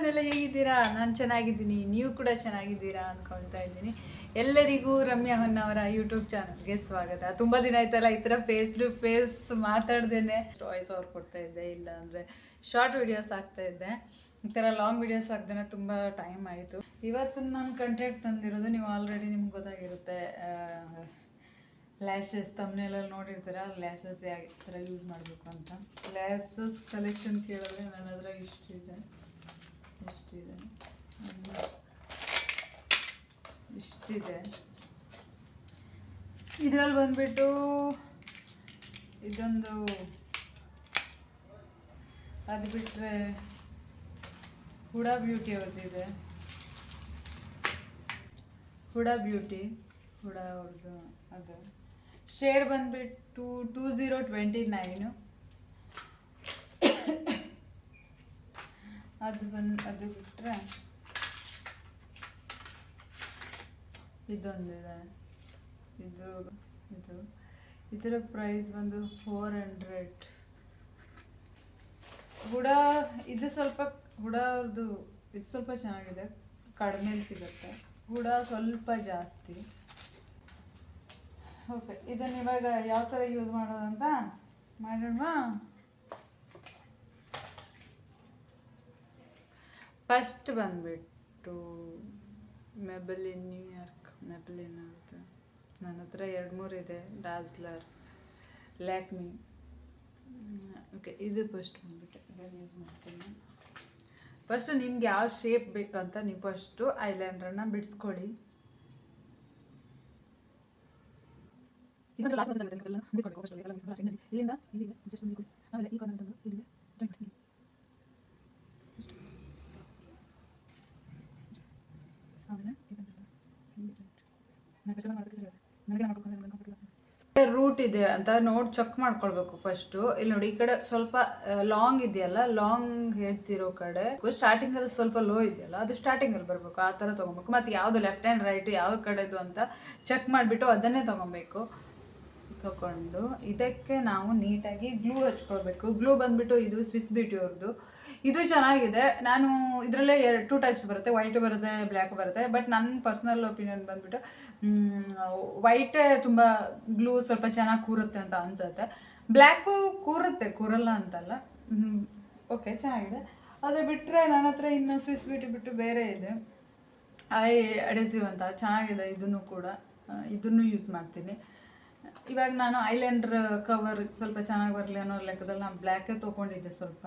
Everyone ಹೇಗಿದ್ದೀರಾ? ನಾನು ಚೆನ್ನಾಗಿದ್ದೀನಿ, ನೀವು ಕೂಡ ಚೆನ್ನಾಗಿದ್ದೀರಾ ಅಂದ್ಕೊಳ್ತಾ ಇದ್ದೀನಿ. ಎಲ್ಲರಿಗೂ ರಮ್ಯಾ ಹೊನ್ನವರ ಯೂಟ್ಯೂಬ್ ಚಾನಲ್ಗೆ ಸ್ವಾಗತ. ತುಂಬ ದಿನ ಆಯ್ತಲ್ಲ ಈ ಥರ ಫೇಸ್ ಟು ಫೇಸ್ ಮಾತಾಡ್ದೇನೆ. ವಾಯ್ಸ್ ಅವ್ರು ಕೊಡ್ತಾ ಇದ್ದೆ, ಇಲ್ಲ ಅಂದರೆ ಶಾರ್ಟ್ ವಿಡಿಯೋಸ್ ಆಗ್ತಾ ಇದ್ದೆ. ಈ ಥರ ಲಾಂಗ್ ವಿಡಿಯೋಸ್ ಆಗ್ದೇ ತುಂಬ ಟೈಮ್ ಆಯಿತು. ಇವತ್ತು ನಾನು ಕಂಟೆಂಟ್ ತಂದಿರೋದು ನೀವು ಆಲ್ರೆಡಿ ನಿಮ್ಗೆ ಗೊತ್ತಾಗಿರುತ್ತೆ. ಲ್ಯಾಶಸ್ ತಮ್ಮನೆಲ್ಲ ನೋಡಿರ್ತೀರ? ಲ್ಯಾಶಸ್ ಯಾವ ಥರ ಯೂಸ್ ಮಾಡಬೇಕು ಅಂತ. ಲ್ಯಾಸಸ್ ಕಲೆಕ್ಷನ್ ಕೇಳಿದ್ರೆ ನನ್ನ ಹತ್ರ ಇಷ್ಟಿದೆ. ಇಷ್ಟಿದೆ ಇಷ್ಟಿದೆ ಇದ್ರಲ್ಲಿ ಬಂದ್ಬಿಟ್ಟು ಇದೊಂದು ಅದು ಬಿಟ್ಟರೆ HUDA beauty ಅವ್ರದ್ದಿದೆ. HUDA beauty. HUDA ಅವ್ರದ್ದು ಅದು. ಶೇಡ್ ಬಂದ್ಬಿಟ್ಟು ಟೂ ಝೀರೋ ಟ್ವೆಂಟಿ ನೈನು ಅದು ಬಂದು, ಅದು ಬಿಟ್ಟರೆ ಇದೊಂದಿದೆ ಇದು. ಇದು ಇದರ ಪ್ರೈಸ್ ಬಂದು ಫೋರ್ ಹಂಡ್ರೆಡ್ ಹುಡ, ಇದು ಸ್ವಲ್ಪ, ಹುಡ ಅವ್ರದ್ದು ಇದು ಸ್ವಲ್ಪ ಚೆನ್ನಾಗಿದೆ. ಕಡಿಮೆಲಿ ಸಿಗುತ್ತೆ. ಹುಡ ಸ್ವಲ್ಪ ಜಾಸ್ತಿ. ಓಕೆ ಇದನ್ನು ಇವಾಗ ಯಾವ ಥರ ಯೂಸ್ ಮಾಡೋದಂತ? ಮಾಡೋಣವಾ? ಫಸ್ಟ್ ಬಂದ್ಬಿಟ್ಟು ಮೆಬಲಿನ್ ನ್ಯೂಯಾರ್ಕ್ ಮೆಬಲಿನ್ ಅಂತ. ನನ್ನ ಹತ್ರ ಎರಡು ಮೂರು ಇದೆ ಡಾಸ್ಲರ್ ಲ್ಯಾಕ್ಮಿ ಓಕೆ ಇದು ಫಸ್ಟ್ ಬಂದ್ಬಿಟ್ಟು. ಇದನ್ನು ಯೂಸ್ ಮಾಡ್ತೀನಿ. ಫಸ್ಟು ನಿಮ್ಗೆ ಯಾವ ಶೇಪ್ ಬೇಕಂತ ನೀವು ಫಸ್ಟು ಐಲ್ಯಾಂಡ್ರನ್ನ ಬಿಡಿಸ್ಕೊಳ್ಳಿ. ಇಲ್ಲಿಂದ ಇಲ್ಲಿಗೆ ಜಸ್ಟ್ ಒಂದು ಆಮೇಲೆ ಈ ಕಾರ್ನರ್ ತಂದು ಇಲ್ಲಿಗೆ ಜಾಯಿಂಟ್ ಮಾಡಿ ಆಮೇಲೆ ರೂಟ್ ಇದೆ ಅಂತ ನೋಡಿ ಚೆಕ್ ಮಾಡ್ಕೊಳ್ಬೇಕು ಫಸ್ಟು ಇಲ್ಲಿ ನೋಡಿ, ಈ ಕಡೆ ಸ್ವಲ್ಪ ಲಾಂಗ್ ಇದೆಯಲ್ಲ ಲಾಂಗ್ ಹೇರ್ಸ್ ಇರೋ ಕಡೆ. ಸ್ಟಾರ್ಟಿಂಗ್ ಅಲ್ಲಿ ಸ್ವಲ್ಪ ಲೋ ಇದೆಯಲ್ಲ, ಅದು ಸ್ಟಾರ್ಟಿಂಗ್ ಅಲ್ಲಿ ಬರಬೇಕು. ಆ ಥರ ತೊಗೊಬೇಕು. ಮತ್ತು ಯಾವುದು ಲೆಫ್ಟ್ ಹ್ಯಾಂಡ್ ರೈಟ್ ಯಾವ ಕಡೆದು ಅಂತ ಚೆಕ್ ಮಾಡಿಬಿಟ್ಟು ಅದನ್ನೇ ತೊಗೊಬೇಕು. ತಗೊಂಡು ಇದಕ್ಕೆ ನಾವು ನೀಟಾಗಿ ಗ್ಲೂ ಹಚ್ಕೊಳ್ಬೇಕು. ಗ್ಲೂ ಬಂದ್ಬಿಟ್ಟು ಇದು ಸ್ವಿಸ್ ಬ್ಯೂಟಿ ಅವ್ರದ್ದು ಇದು ಚೆನ್ನಾಗಿದೆ. ನಾನು ಇದರಲ್ಲೇ ಎರಡು ಟೂ ಟೈಪ್ಸ್ ಬರುತ್ತೆ. ವೈಟ್ ಬರುತ್ತೆ ಬ್ಲ್ಯಾಕ್ ಬರುತ್ತೆ. ಬಟ್ ನನ್ನ ಪರ್ಸ್ನಲ್ ಒಪಿನಿಯನ್ ಬಂದ್ಬಿಟ್ಟು ವೈಟೇ ತುಂಬ ಗ್ಲೂ ಸ್ವಲ್ಪ ಚೆನ್ನಾಗಿ ಕೂರುತ್ತೆ ಅಂತ ಅನ್ಸುತ್ತೆ. ಬ್ಲ್ಯಾಕು ಕೂರುತ್ತೆ, ಕೂರಲ್ಲ ಅಂತಲ್ಲ. ಓಕೆ ಚೆನ್ನಾಗಿದೆ. ಅದು ಬಿಟ್ಟರೆ ನನ್ನ ಹತ್ರ ಇನ್ನು ಸ್ವಿಸ್ ಬ್ಯೂಟಿ ಬಿಟ್ಟು ಬೇರೆ ಇದೆ. ಐ ಅಡೆಸಿವ್ ಅಂತ ಚೆನ್ನಾಗಿದೆ ಇದನ್ನು ಕೂಡ. ಇದನ್ನು ಯೂಸ್ ಮಾಡ್ತೀನಿ. ಇವಾಗ ನಾನು ಐಲ್ಯಾಂಡ್ರ್ ಕವರ್ ಸ್ವಲ್ಪ ಚೆನ್ನಾಗಿ ಬರಲಿ ಅನ್ನೋ ಲೆಕ್ಕದಲ್ಲಿ ನಾನು ಬ್ಲ್ಯಾಕೇ ತೊಗೊಂಡಿದ್ದೆ ಸ್ವಲ್ಪ.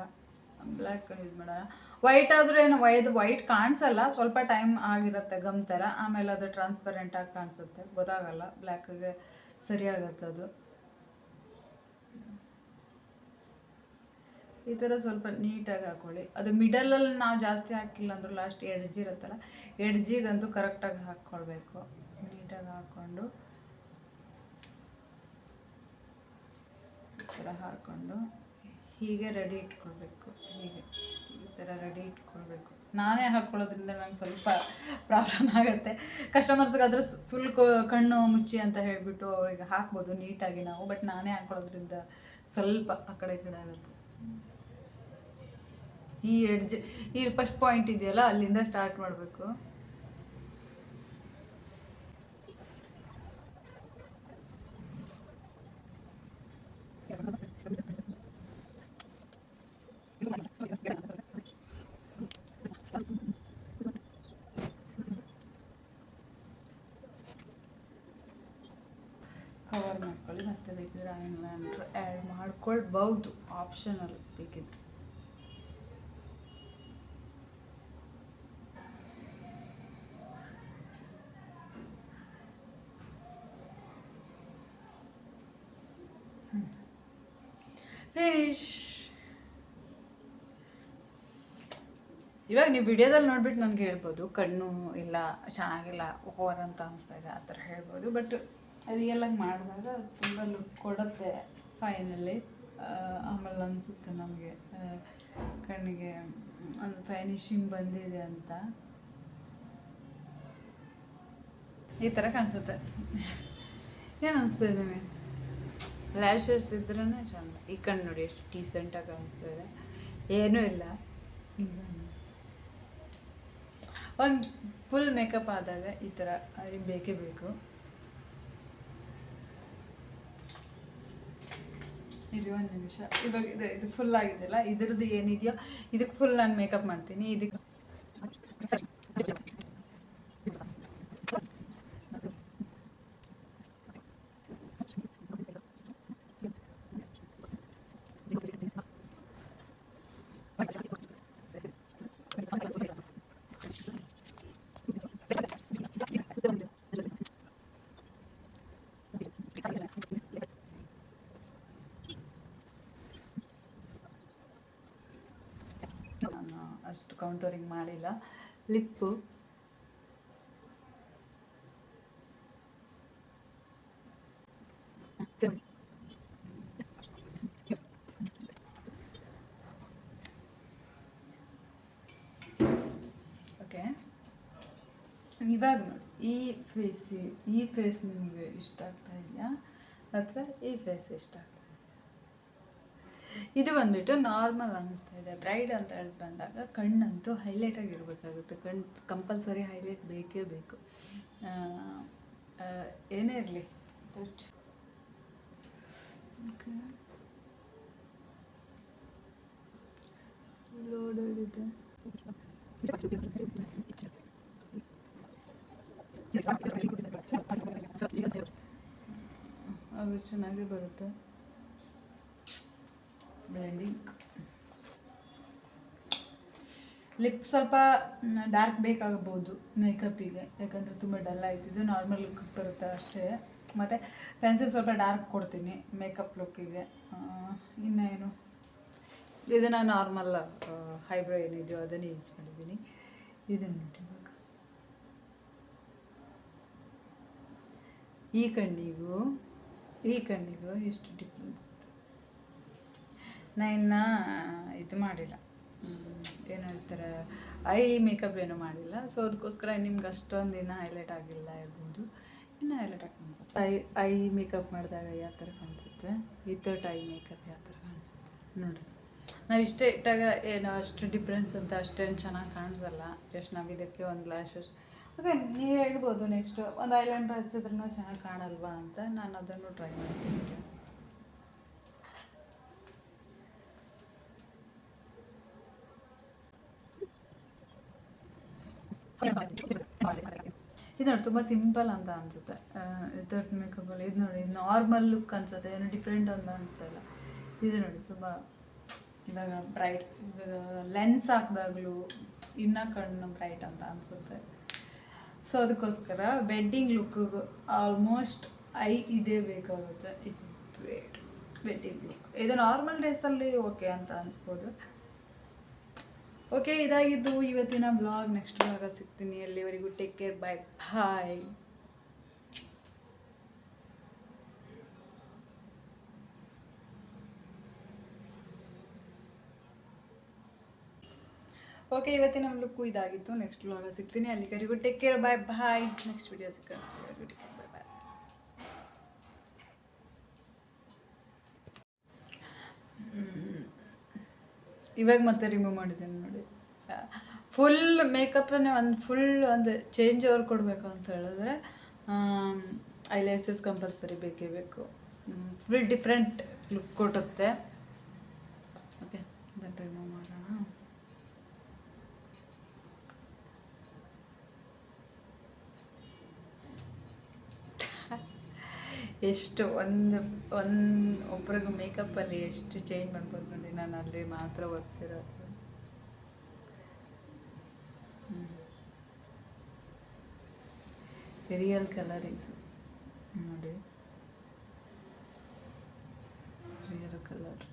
ಬ್ಲ್ಯಾಕ್ ಯೂಸ್ ಮಾಡೋಣ. ವೈಟ್ ಆದರೂ ಏನು ವೈದು ವೈಟ್ ಕಾಣಿಸಲ್ಲ, ಸ್ವಲ್ಪ ಟೈಮ್ ಆಗಿರುತ್ತೆ ಗಮ್ ಥರ. ಆಮೇಲೆ ಅದು ಟ್ರಾನ್ಸ್ಪರೆಂಟಾಗಿ ಕಾಣಿಸುತ್ತೆ. ಗೊತ್ತಾಗಲ್ಲ ಬ್ಲ್ಯಾಕಿಗೆ ಸರಿಯಾಗತ್ತೆ ಅದು. ಈ ಥರ ಸ್ವಲ್ಪ ನೀಟಾಗಿ ಹಾಕೊಳ್ಳಿ. ಅದು ಮಿಡಲಲ್ಲಿ ನಾವು ಜಾಸ್ತಿ ಹಾಕಿಲ್ಲ ಅಂದ್ರೆ ಲಾಸ್ಟ್ ಎಡ್ಜಿ ಇರುತ್ತಲ್ಲ ಎಡ್ಜಿಗಂತೂ ಕರೆಕ್ಟಾಗಿ ಹಾಕ್ಕೊಳ್ಬೇಕು ನೀಟಾಗಿ ಹಾಕ್ಕೊಂಡು. ಈ ಥರ ಹಾಕ್ಕೊಂಡು. ಹೀಗೆ ರೆಡಿ ಇಟ್ಕೊಳ್ಬೇಕು. ಹೀಗೆ ಈ ಥರ ರೆಡಿ ಇಟ್ಕೊಳ್ಬೇಕು. ನಾನೇ ಹಾಕ್ಕೊಳ್ಳೋದ್ರಿಂದ ನಂಗೆ ಸ್ವಲ್ಪ ಪ್ರಾಬ್ಲಮ್ ಆಗುತ್ತೆ. ಕಸ್ಟಮರ್ಸ್ಗಾದ್ರೆ ಫುಲ್ ಕಣ್ಣು ಮುಚ್ಚಿ ಅಂತ ಹೇಳಿಬಿಟ್ಟು ಅವ್ರಿಗೆ ಹಾಕ್ಬೋದು ನೀಟಾಗಿ ನಾವು ಬಟ್ ನಾನೇ ಹಾಕ್ಕೊಳ್ಳೋದ್ರಿಂದ ಸ್ವಲ್ಪ ಆ ಕಡೆ ಕಡೆ ಆಗುತ್ತೆ. ಈ ಎಡ್ಜ್ ಈ ಫಸ್ಟ್ ಪಾಯಿಂಟ್ ಇದೆಯಲ್ಲ, ಅಲ್ಲಿಂದ ಸ್ಟಾರ್ಟ್ ಮಾಡಬೇಕು ಕವರ್ ಮಾಡ್ಕೊಳ್ಳಿ ಮತ್ತೆ ಬೇಕಿದ್ರೆ ಐಲ್ಯಾಂಡ್ರ್ ಮಾಡ್ಕೊಳ್ಬಹುದು ಆಪ್ಷನಲ್ ಬೇಕಿದ್ರೆ. ಇವಾಗ ನೀವು ವಿಡಿಯೋದಲ್ಲಿ ನೋಡ್ಬಿಟ್ಟು ನನಗೆ ಹೇಳ್ಬೋದು, ಕಣ್ಣು ಇಲ್ಲ, ಚೆನ್ನಾಗಿಲ್ಲ ಓವರ್ ಅಂತ ಅನಿಸ್ತಾ ಇದೆ ಆ ಥರ ಹೇಳ್ಬೋದು ಬಟ್ ರಿಯಲಾಗಿ ಮಾಡಿದಾಗ ತುಂಬ ಲುಕ್ ಕೊಡುತ್ತೆ ಫೈನಲಿ ಆಮೇಲೆ ಅನಿಸುತ್ತೆ ನಮಗೆ ಕಣ್ಣಿಗೆ ಒಂದು ಫೈನಿಶಿಂಗ್ ಬಂದಿದೆ ಅಂತ. ಈ ಥರ ಕಾಣಿಸುತ್ತೆ. ಏನು ಅನಿಸ್ತಾ ನಿಮಗೆ? ಲ್ಯಾಶಸ್ ಇದ್ರೇ ಚಂದ. ಈ ಕಣ್ಣು ನೋಡಿ ಎಷ್ಟು ಡೀಸೆಂಟಾಗಿ ಕಾಣಿಸ್ತಾ ಇದೆ. ಏನೂ ಇಲ್ಲ. ಈಗ ಒಂದು ಫುಲ್ ಮೇಕಪ್ ಆದಾಗ ಈ ಥರ ಅದಕ್ಕೆ ಬೇಕೇ ಬೇಕು. ಇದು ಒಂದು ನಿಮಿಷ. ಇವಾಗ ಇದು ಇದು ಫುಲ್ ಆಗಿದೆಯಲ್ಲ? ಇದ್ರದ್ದು ಏನಿದೆಯೋ, ಇದಕ್ಕೆ ಫುಲ್ ನಾನು ಮೇಕಪ್ ಮಾಡ್ತೀನಿ. ಇದಕ್ಕೆ ಅಷ್ಟು ಕೌಂಟರಿಂಗ್ ಮಾಡಿಲ್ಲ. ಲಿಪ್ಪು ಓಕೆ ಇವಾಗ ನೋಡಿ, ಈ ಫೇಸ್ ಈ ಫೇಸ್ ನಿಮಗೆ ಇಷ್ಟ ಆಗ್ತಾ ಇದೆಯಾ? ಅಥವಾ ಈ ಫೇಸ್ ಇಷ್ಟ ಆಗ್ತಾ ಇದು ಬಂದ್ಬಿಟ್ಟು ನಾರ್ಮಲ್ ಅನ್ನಿಸ್ತಾ ಇದೆ. ಬ್ರೈಡ್ ಅಂತ ಹೇಳಿ ಬಂದಾಗ ಕಣ್ಣಂತೂ ಹೈಲೈಟ್ ಆಗಿರ್ಬೇಕಾಗುತ್ತೆ. ಕಣ್ಣು ಕಂಪಲ್ಸರಿ ಹೈಲೈಟ್ ಬೇಕೇ ಬೇಕು. ಏನೇ ಇರಲಿ. ಲೋಡಲ್ಲಿದೆ ಅದು ಚೆನ್ನಾಗಿ ಬರುತ್ತೆ. ಬ್ಲೆಂಡಿಂಗ್ ಲಿಪ್ ಸ್ವಲ್ಪ ಡಾರ್ಕ್ ಬೇಕಾಗಬಹುದು ಮೇಕಪ್ಪಿಗೆ ಯಾಕಂದರೆ ತುಂಬ ಡಲ್ ಆಯ್ತು. ಇದು ನಾರ್ಮಲ್ ಲುಕ್ ಬರುತ್ತೆ ಅಷ್ಟೇ. ಮತ್ತು ಪೆನ್ಸಿಲ್ ಸ್ವಲ್ಪ ಡಾರ್ಕ್ ಕೊಡ್ತೀನಿ ಮೇಕಪ್ ಲುಕ್ಕಿಗೆ ಇನ್ನೇನು? ಇದನ್ನು ನಾರ್ಮಲ್ ಹೈಬ್ರೋ ಏನಿದೆಯೋ ಅದನ್ನೇ ಯೂಸ್ ಮಾಡಿದ್ದೀನಿ. ಇದನ್ನು ನೋಡಿ ಈ ಕಣ್ಣಿಗೂ ಈ ಕಣ್ಣಿಗೂ ಎಷ್ಟು ಡಿಫ್ರೆನ್ಸ್ ಇದೆ? ನಾ ಇನ್ನು ಇದು ಮಾಡಿಲ್ಲ. ಏನು ಹೇಳ್ತಾರೆ ಐ ಮೇಕಪ್ ಏನೂ ಮಾಡಿಲ್ಲ. ಸೊ ಅದಕ್ಕೋಸ್ಕರ ನಿಮ್ಗೆ ಅಷ್ಟೊಂದು ದಿನ ಹೈಲೈಟ್ ಆಗಿಲ್ಲ ಇರ್ಬೋದು. ಇನ್ನೂ ಹೈಲೈಟ್ ಆಗಿ ಕಾಣಿಸುತ್ತೆ. ಐ ಐ ಮೇಕಪ್ ಮಾಡಿದಾಗ ಯಾವ ಥರ ಕಾಣಿಸುತ್ತೆ? ವಿತೌಟ್ ಐ ಮೇಕಪ್ ಯಾವ ಥರ ಕಾಣಿಸುತ್ತೆ? ನೋಡಿ ನಾವು ಇಷ್ಟೇ ಇಟ್ಟಾಗ ಏನು ಅಷ್ಟು ಡಿಫ್ರೆನ್ಸ್ ಅಂತ ಅಷ್ಟೇನು ಚೆನ್ನಾಗಿ ಕಾಣಿಸಲ್ಲ. ಎಷ್ಟು ನಾವು ಇದಕ್ಕೆ ಒಂದು ಲ್ಯಾಶಸ್ ಅದೇ ನೀವು ಹೇಳ್ಬೋದು ನೆಕ್ಸ್ಟ್ ಒಂದು ಐಲ್ಯಾಂಡ್ ಹಚ್ಚಿದ್ರೂ ಚೆನ್ನಾಗಿ ಕಾಣಲ್ವಾ ಅಂತ. ನಾನು ಅದನ್ನು ಟ್ರೈ ಮಾಡ್ತೀನಿ. ಇದು ನೋಡಿ ತುಂಬ ಸಿಂಪಲ್ ಅಂತ ಅನಿಸುತ್ತೆ. ವಿತೌಟ್ ಮೇಕಪ್ಪಲ್ಲಿ ಇದು ನೋಡಿ ನಾರ್ಮಲ್ ಲುಕ್ ಅನ್ಸುತ್ತೆ, ಏನು ಡಿಫ್ರೆಂಟ್ ಅಂತ ಅನ್ಸಲ್ಲ ಇದು ನೋಡಿ ತುಂಬ ಇವಾಗ ಬ್ರೈಟ್ ಲೆನ್ಸ್ ಹಾಕಿದಾಗಲೂ ಇನ್ನ ಕಣ್ಣು ಬ್ರೈಟ್ ಅಂತ ಅನ್ಸುತ್ತೆ. ಸೊ ಅದಕ್ಕೋಸ್ಕರ ವೆಡ್ಡಿಂಗ್ ಲುಕ್ಕಿಗೂ ಆಲ್ಮೋಸ್ಟ್ ಐ, ಇದೇ ಬೇಕಾಗುತ್ತೆ. ಇದು ಬ್ರೇಟ್ ವೆಡ್ಡಿಂಗ್ ಲುಕ್ ಇದು ನಾರ್ಮಲ್ ಡೇಸಲ್ಲಿ ಓಕೆ ಅಂತ ಅನಿಸ್ಬೋದು. ಓಕೆ ಇದಾಗಿದ್ದು ಇವತ್ತಿನ ಬ್ಲಾಗ್ ನೆಕ್ಸ್ಟ್ ಬ್ಲಾಗ ಸಿಗ್ತೀನಿ. ಅಲ್ಲಿವರೆಗೂ take care bye bye okay ಇವತ್ತಿನ ಲುಕ್ಕು ಇದಾಗಿತ್ತು. ನೆಕ್ಸ್ಟ್ ಬ್ಲಾಗ ಸಿಗ್ತೀನಿ. ಅಲ್ಲಿವರೆಗೂ take care bye bye next video ಸಿಗೋಣ ಟೇಕ್ ಕೇರ್ ಬೈ ಬಾಯ್ ಇವಾಗ ಮತ್ತೆ ರಿಮೂವ್ ಮಾಡಿದ್ದೀನಿ ನೋಡಿ. ಫುಲ್ ಮೇಕಪ್ಪನ್ನೇ ಒಂದು ಫುಲ್ ಒಂದು ಚೇಂಜ್ ಅವ್ರು ಕೊಡಬೇಕು ಅಂತ ಹೇಳಿದ್ರೆ ಐಲೈಸಸ್ ಕಂಪಲ್ಸರಿ ಬೇಕೇ ಬೇಕು. ಫುಲ್ ಡಿಫ್ರೆಂಟ್ ಲುಕ್ ಕೊಟ್ಟುತ್ತೆ ಓಕೆ ರಿಮೂವ್ ಮಾಡೋಣ. ಎಷ್ಟು ಒಂದು ಒಂದು, ಒಬ್ರಿಗೂ ಮೇಕಪ್ಪಲ್ಲಿ ಎಷ್ಟು ಚೇಂಜ್ ಮಾಡ್ಬೋದು ನೋಡಿ, ನಾನು ಅಲ್ಲಿ ಮಾತ್ರ ಒರೆಸಿರೋದು. ರಿಯಲ್ ಕಲರ್ ಇದು. ನೋಡಿ. ರಿಯಲ್ ಕಲರ್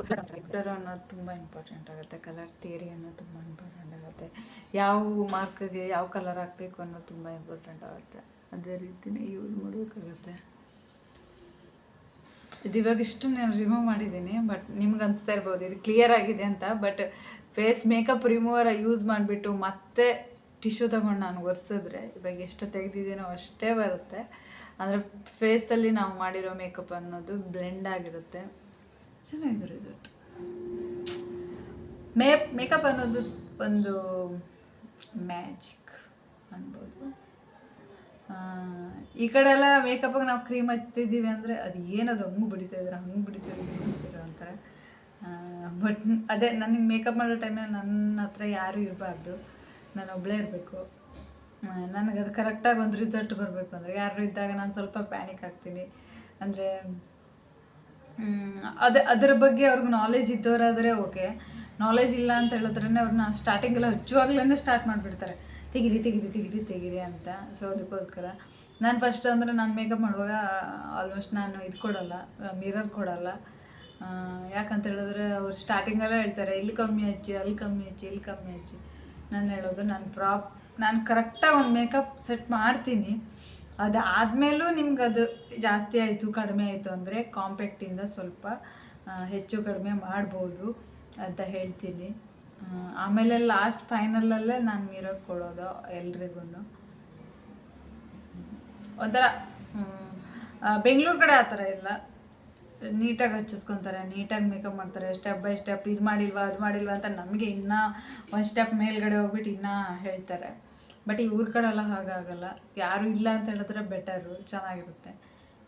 ಕಲರ್ ಅನ್ನೋದು ತುಂಬ ಇಂಪಾರ್ಟೆಂಟ್ ಆಗುತ್ತೆ. ಕಲರ್ ಥಿಯರಿ ಅನ್ನೋದು ತುಂಬ ಇಂಪಾರ್ಟೆಂಟ್ ಆಗುತ್ತೆ. ಯಾವ ಮಾರ್ಕ್ಗೆ ಯಾವ ಕಲರ್ ಹಾಕಬೇಕು ಅನ್ನೋದು ತುಂಬ ಇಂಪಾರ್ಟೆಂಟ್ ಆಗುತ್ತೆ. ಅದೇ ರೀತಿನೇ ಯೂಸ್ ಮಾಡಬೇಕಾಗತ್ತೆ. ಇದು ಇವಾಗ ಇಷ್ಟು ನಾನು ರಿಮೂವ್ ಮಾಡಿದ್ದೀನಿ ಬಟ್ ನಿಮ್ಗೆ ಅನಿಸ್ತಾ ಇರ್ಬೋದು. ಇದು ಕ್ಲಿಯರ್ ಆಗಿದೆ ಅಂತ but face makeup remover use ಮಾಡಿಬಿಟ್ಟು ಮತ್ತೆ ಟಿಶ್ಯೂ ತೊಗೊಂಡು ನಾನು ಒರೆಸಿದ್ರೆ ಇವಾಗ ಎಷ್ಟು ತೆಗೆದಿದ್ದೀನೋ ಅಷ್ಟೇ ಬರುತ್ತೆ. ಅಂದರೆ ಫೇಸಲ್ಲಿ ನಾವು ಮಾಡಿರೋ ಮೇಕಪ್ ಅನ್ನೋದು ಬ್ಲೆಂಡ್ ಆಗಿರುತ್ತೆ. ಚೆನ್ನಾಗಿದೆ ರಿಸಲ್ಟ್ ಮೇ ಮೇಕಪ್ ಅನ್ನೋದು ಒಂದು ಮ್ಯಾಜಿಕ್ ಅನ್ಬೋದು. ಈ ಕಡೆ ಎಲ್ಲ ನಾವು ಕ್ರೀಮ್ ಹಚ್ತಿದ್ದೀವಿ ಅಂದರೆ ಅದು ಏನದು ಹಂಗೆ ಬಿಡಿತಾ ಇದ್ರೆ ಹಂಗೆ ಬಿಡಿತಾ ಇದ್ರೆ ಅಂತಾರೆ. ಬಟ್ ಅದೇ ನನಗೆ ಮೇಕಪ್ ಮಾಡೋ ಟೈಮಲ್ಲಿ ನನ್ನ ಹತ್ರ ಯಾರೂ ಇರಬಾರ್ದು. ನಾನು ಒಬ್ಬಳೇ ಇರಬೇಕು. ನನಗೆ ಅದು ಕರೆಕ್ಟಾಗಿ ಒಂದು ರಿಸಲ್ಟ್ ಬರಬೇಕು ಅಂದರೆ ಯಾರು ಇದ್ದಾಗ ನಾನು ಸ್ವಲ್ಪ ಪ್ಯಾನಿಕ್ ಆಗ್ತೀನಿ. ಅಂದರೆ ಅದೇ ಅದರ ಬಗ್ಗೆ ಅವ್ರಿಗೆ ನಾಲೆಜ್ ಇದ್ದವರಾದರೆ ಓಕೆ ನಾಲೆಜ್ ಇಲ್ಲ ಅಂತ ಹೇಳಿದ್ರೆ ಅವ್ರನ್ನ ಸ್ಟಾರ್ಟಿಂಗೆಲ್ಲ ಹಚ್ಚುವಾಗ್ಲೇ ಸ್ಟಾರ್ಟ್ ಮಾಡಿಬಿಡ್ತಾರೆ. ತೆಗಿರಿ ತೆಗಿರಿ ತೆಗಿರಿ ತೆಗಿರಿ ಅಂತ. ಸೊ ಅದಕ್ಕೋಸ್ಕರ. ನಾನು ಫಸ್ಟ್ ಅಂದರೆ ನಾನು ಮೇಕಪ್ ಮಾಡುವಾಗ ಆಲ್ಮೋಸ್ಟ್ ನಾನು ಇದು ಕೊಡಲ್ಲ ಮಿರರ್ ಕೊಡಲ್ಲ. ಯಾಕಂತ ಹೇಳಿದ್ರೆ ಅವ್ರು ಸ್ಟಾರ್ಟಿಂಗೆಲ್ಲ ಹೇಳ್ತಾರೆ, ಇಲ್ಲಿ ಕಮ್ಮಿ ಹಚ್ಚಿ, ಅಲ್ಲಿ ಕಮ್ಮಿ ಹಚ್ಚಿ, ಇಲ್ಲಿ ಕಮ್ಮಿ ಹಚ್ಚಿ. ನಾನು ಹೇಳೋದು ನಾನು ಪ್ರಾಪ್ ನಾನು ಕರೆಕ್ಟಾಗಿ ಒಂದು ಮೇಕಪ್ ಸೆಟ್ ಮಾಡ್ತೀನಿ. ಅದಾದಮೇಲೂ ನಿಮ್ಗೆ ಅದು ಜಾಸ್ತಿ ಆಯಿತು, ಕಡಿಮೆ ಆಯಿತು ಅಂದರೆ ಕಾಂಪ್ಯಾಕ್ಟಿಂದ ಸ್ವಲ್ಪ ಹೆಚ್ಚು ಕಡಿಮೆ ಮಾಡ್ಬೋದು ಅಂತ ಹೇಳ್ತೀನಿ. ಆಮೇಲೆ ಲಾಸ್ಟ್ ಫೈನಲಲ್ಲೇ ನಾನು ಮಿರರ್ ಕೊಡೋದು ಎಲ್ರಿಗೂ ಒಂಥರ ಬೆಂಗಳೂರು ಕಡೆ ಆ ಥರ ಇಲ್ಲ. ನೀಟಾಗಿ ಹಚ್ಚಿಸ್ಕೊತಾರೆ, ನೀಟಾಗಿ ಮೇಕಪ್ ಮಾಡ್ತಾರೆ ಸ್ಟೆಪ್ ಬೈ ಸ್ಟೆಪ್ ಇದು ಮಾಡಿಲ್ವಾ, ಅದು ಮಾಡಿಲ್ವಾ ಅಂತ ನಮಗೆ ಇನ್ನೂ ಒಂದು ಸ್ಟೆಪ್ ಮೇಲ್ಗಡೆ ಹೋಗ್ಬಿಟ್ಟು ಇನ್ನೂ ಹೇಳ್ತಾರೆ. ಬಟ್ ಈ ಊರ ಕಡೆಲ್ಲ ಹಾಗಾಗಲ್ಲ. ಯಾರು ಇಲ್ಲ ಅಂತ ಹೇಳಿದ್ರೆ ಬೆಟರು ಚೆನ್ನಾಗಿರುತ್ತೆ.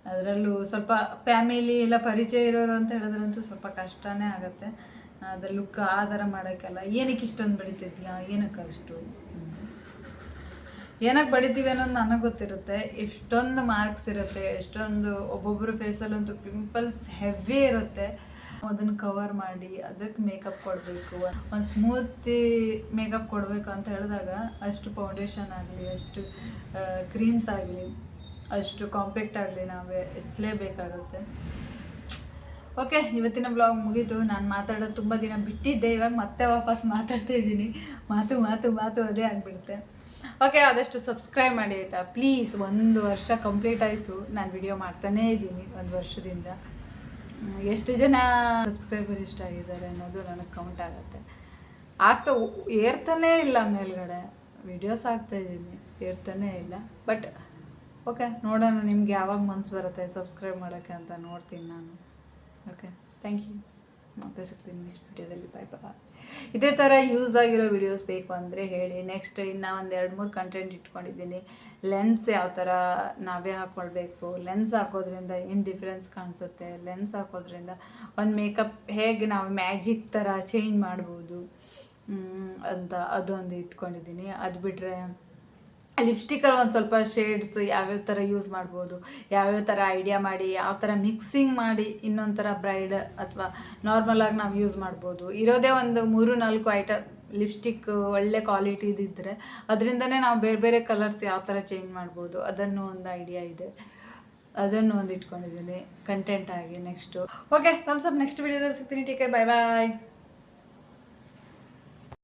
ಅದರಲ್ಲೂ ಸ್ವಲ್ಪ ಫ್ಯಾಮಿಲಿ ಎಲ್ಲ ಪರಿಚಯ ಇರೋರು ಅಂತ ಹೇಳಿದ್ರಂತೂ ಸ್ವಲ್ಪ ಕಷ್ಟನೇ ಆಗುತ್ತೆ. ಅದ್ರ ಲುಕ್ ಆ ಥರ ಮಾಡೋಕ್ಕೆಲ್ಲ ಏನಕ್ಕೆ ಇಷ್ಟೊಂದು ಬೆಳಿತಿದ್ಯಾ ಏನಕ್ಕೆ ಅಷ್ಟು? ಏನಕ್ಕೆ ಬಡಿತೀವಿ ಅನ್ನೋದು ನನಗೆ ಗೊತ್ತಿರುತ್ತೆ. ಎಷ್ಟೊಂದು ಮಾರ್ಕ್ಸ್ ಇರುತ್ತೆ. ಎಷ್ಟೊಂದು ಒಬ್ಬೊಬ್ಬರು ಫೇಸಲ್ಲಂತೂ ಪಿಂಪಲ್ಸ್ ಹೆವಿ ಇರುತ್ತೆ. ಅದನ್ನು ಕವರ್ ಮಾಡಿ ಅದಕ್ಕೆ ಮೇಕಪ್ ಕೊಡಬೇಕು. ಒಂದು ಸ್ಮೂತಿ ಮೇಕಪ್ ಕೊಡಬೇಕು ಅಂತ ಹೇಳಿದಾಗ ಅಷ್ಟು ಫೌಂಡೇಶನ್ ಆಗಲಿ, ಅಷ್ಟು ಕ್ರೀಮ್ಸ್ ಆಗಲಿ, ಅಷ್ಟು ಕಾಂಪ್ಯಾಕ್ಟ್ ಆಗಲಿ ನಾವೇ ಎತ್ತಲೇಬೇಕಾಗುತ್ತೆ ಓಕೆ ಇವತ್ತಿನ ಬ್ಲಾಗ್ ಮುಗೀತು. ನಾನು ಮಾತಾಡೋದು ತುಂಬ ದಿನ ಬಿಟ್ಟಿದ್ದೆ. ಇವಾಗ ಮತ್ತೆ ವಾಪಸ್ ಮಾತಾಡ್ತಾ ಇದ್ದೀನಿ. ಮಾತು ಮಾತು ಮಾತು ಅದೇ ಆಗಿಬಿಡುತ್ತೆ. ಓಕೆ ಆದಷ್ಟು ಸಬ್ಸ್ಕ್ರೈಬ್ ಮಾಡಿ ಆಯಿತಾ? ಪ್ಲೀಸ್ ಒಂದು ವರ್ಷ ಕಂಪ್ಲೀಟ್ ಆಯಿತು. ನಾನು ವಿಡಿಯೋ ಮಾಡ್ತಾನೇ ಇದ್ದೀನಿ ಒಂದು ವರ್ಷದಿಂದ. ಎಷ್ಟು ಜನ ಸಬ್ಸ್ಕ್ರೈಬರ್ ಇಷ್ಟ ಆಗಿದ್ದಾರೆ ಅನ್ನೋದು ನನಗೆ ಕೌಂಟ್ ಆಗುತ್ತೆ. ಆಗ್ತಾ ಏರ್ತಾನೇ ಇಲ್ಲ ಮೇಲ್ಗಡೆ. ವಿಡಿಯೋಸ್ ಆಗ್ತಾ ಇದ್ದೀನಿ, ಏರ್ತಾನೇ ಇಲ್ಲ. ಬಟ್ ಓಕೆ ನೋಡೋಣ ನಿಮ್ಗೆ ಯಾವಾಗ ಮನ್ಸು ಬರುತ್ತೆ ಸಬ್ಸ್ಕ್ರೈಬ್ ಮಾಡೋಕ್ಕೆ ಅಂತ ನೋಡ್ತೀನಿ ನಾನು. ಓಕೆ ಥ್ಯಾಂಕ್ ಯು ಮತ್ತೆ ಸಿಗ್ತೀನಿ ನೆಕ್ಸ್ಟ್ ವಿಡಿಯೋದಲ್ಲಿ. ಬಾಯ್ ಬಾಯ್ ಇದೇ ಥರ ಯೂಸ್ ಆಗಿರೋ ವಿಡಿಯೋಸ್ ಬೇಕು ಅಂದರೆ ಹೇಳಿ. ನೆಕ್ಸ್ಟ್ ಇನ್ನು ಒಂದು ಎರಡು ಮೂರು ಕಂಟೆಂಟ್ ಇಟ್ಕೊಂಡಿದ್ದೀನಿ. ಲೆನ್ಸ್ ಯಾವ ಥರ ನಾವೇ ಹಾಕ್ಕೊಳ್ಬೇಕು ಲೆನ್ಸ್ ಹಾಕೋದ್ರಿಂದ ಏನು ಡಿಫ್ರೆನ್ಸ್ ಕಾಣಿಸುತ್ತೆ? ಲೆನ್ಸ್ ಹಾಕೋದ್ರಿಂದ ಒಂದು ಮೇಕಪ್ ಹೇಗೆ ನಾವು ಮ್ಯಾಜಿಕ್ ಥರ ಚೇಂಜ್ ಮಾಡ್ಬೋದು? ಅಂತ ಅದೊಂದು ಇಟ್ಕೊಂಡಿದ್ದೀನಿ. ಅದು ಬಿಟ್ಟರೆ ಲಿಪ್ಸ್ಟಿಕಲ್ಲಿ ಒಂದು ಸ್ವಲ್ಪ ಶೇಡ್ಸ್ ಯಾವ್ಯಾವ ಥರ ಯೂಸ್ ಮಾಡ್ಬೋದು, ಯಾವ್ಯಾವ ಥರ ಐಡಿಯಾ ಮಾಡಿ, ಯಾವ ಥರ ಮಿಕ್ಸಿಂಗ್ ಮಾಡಿ ಇನ್ನೊಂದು ಬ್ರೈಡ್ ಅಥವಾ ನಾರ್ಮಲಾಗಿ ನಾವು ಯೂಸ್ ಮಾಡ್ಬೋದು. ಇರೋದೇ ಒಂದು ಮೂರು ನಾಲ್ಕು ಐಟಮ್ ಲಿಪ್ಸ್ಟಿಕ್ ಒಳ್ಳೆ ಕ್ವಾಲಿಟಿದಿದ್ದರೆ ಅದರಿಂದನೇ ನಾವು ಬೇರೆ ಬೇರೆ ಕಲರ್ಸ್ ಯಾವ ಥರ ಚೇಂಜ್ ಮಾಡ್ಬೋದು ಅದನ್ನು ಒಂದು ಐಡಿಯಾ ಇದೆ. ಅದನ್ನು ಒಂದು ಇಟ್ಕೊಂಡಿದ್ದೀನಿ ಕಂಟೆಂಟ್ ಆಗಿ next okay thumbs up next ವಿಡಿಯೋದಲ್ಲಿ ಸಿಗ್ತೀನಿ ಟೇಕ್ ಬಾಯ್ ಬಾಯ್